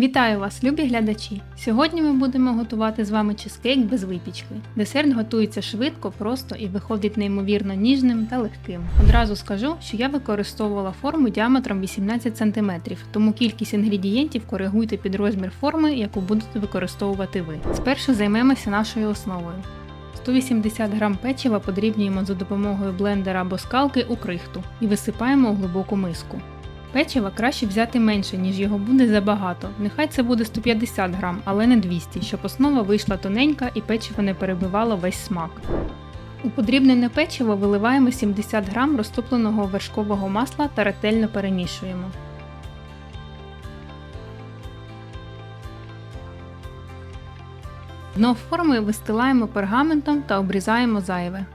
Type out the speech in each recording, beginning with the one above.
Вітаю вас, любі глядачі! Сьогодні ми будемо готувати з вами чизкейк без випічки. Десерт готується швидко, просто і виходить неймовірно ніжним та легким. Одразу скажу, що я використовувала форму діаметром 18 см, тому кількість інгредієнтів коригуйте під розмір форми, яку будете використовувати ви. Спершу займемося нашою основою. 180 г печива подрібнюємо за допомогою блендера або скалки у крихту і висипаємо у глибоку миску. Печива краще взяти менше, ніж його буде забагато. Нехай це буде 150 грам, але не 200, щоб основа вийшла тоненька і печиво не перебивало весь смак. У подрібнене печиво виливаємо 70 грам розтопленого вершкового масла та ретельно перемішуємо. Дно форми вистилаємо пергаментом та обрізаємо зайве.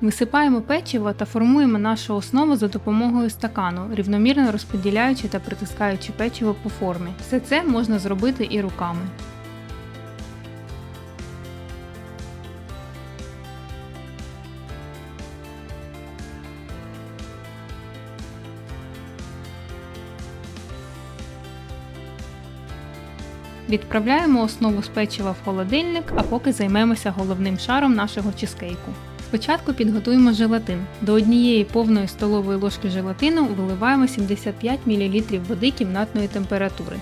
Висипаємо печиво та формуємо нашу основу за допомогою стакану, рівномірно розподіляючи та притискаючи печиво по формі. Все це можна зробити і руками. Відправляємо основу з печива в холодильник, а поки займемося головним шаром нашого чизкейку. Спочатку підготуємо желатин. До однієї повної столової ложки желатину виливаємо 75 мл води кімнатної температури.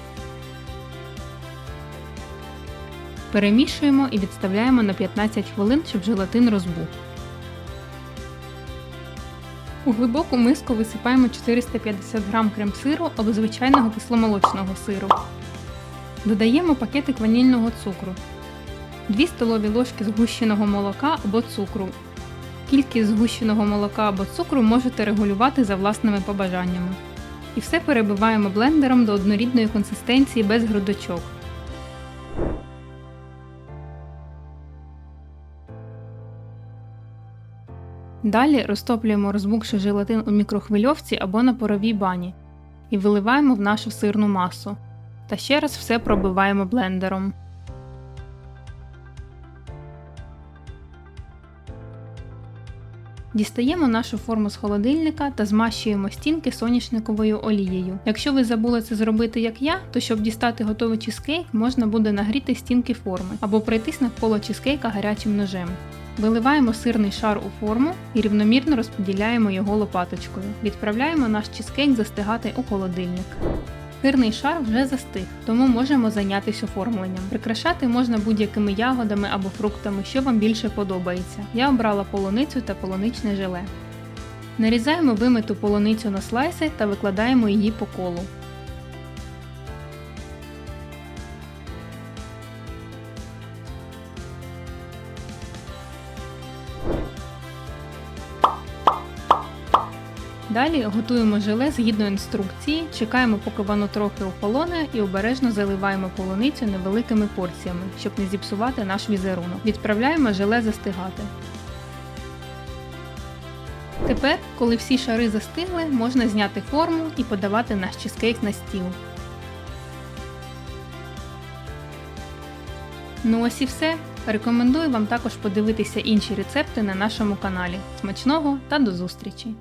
Перемішуємо і відставляємо на 15 хвилин, щоб желатин розбух. У глибоку миску висипаємо 450 г крем-сиру або звичайного кисломолочного сиру. Додаємо пакетик ванільного цукру, 2 столові ложки згущеного молока або цукру. Кількість згущеного молока або цукру можете регулювати за власними побажаннями. І все перебиваємо блендером до однорідної консистенції без грудочок. Далі розтоплюємо розбухший желатин у мікрохвильовці або на паровій бані і виливаємо в нашу сирну масу. Та ще раз все пробиваємо блендером. Дістаємо нашу форму з холодильника та змащуємо стінки соняшниковою олією. Якщо ви забули це зробити як я, то щоб дістати готовий чизкейк, можна буде нагріти стінки форми або пройтись навколо чизкейка гарячим ножем. Виливаємо сирний шар у форму і рівномірно розподіляємо його лопаточкою. Відправляємо наш чизкейк застигати у холодильник. Сирний шар вже застиг, тому можемо зайнятися оформленням. Прикрашати можна будь-якими ягодами або фруктами, що вам більше подобається. Я обрала полуницю та полуничне желе. Нарізаємо вимиту полуницю на слайси та викладаємо її по колу. Далі готуємо желе згідно інструкції, чекаємо, поки воно трохи охолоне і обережно заливаємо полуницю невеликими порціями, щоб не зіпсувати наш візерунок. Відправляємо желе застигати. Тепер, коли всі шари застигли, можна зняти форму і подавати наш чизкейк на стіл. Ну ось і все. Рекомендую вам також подивитися інші рецепти на нашому каналі. Смачного та до зустрічі!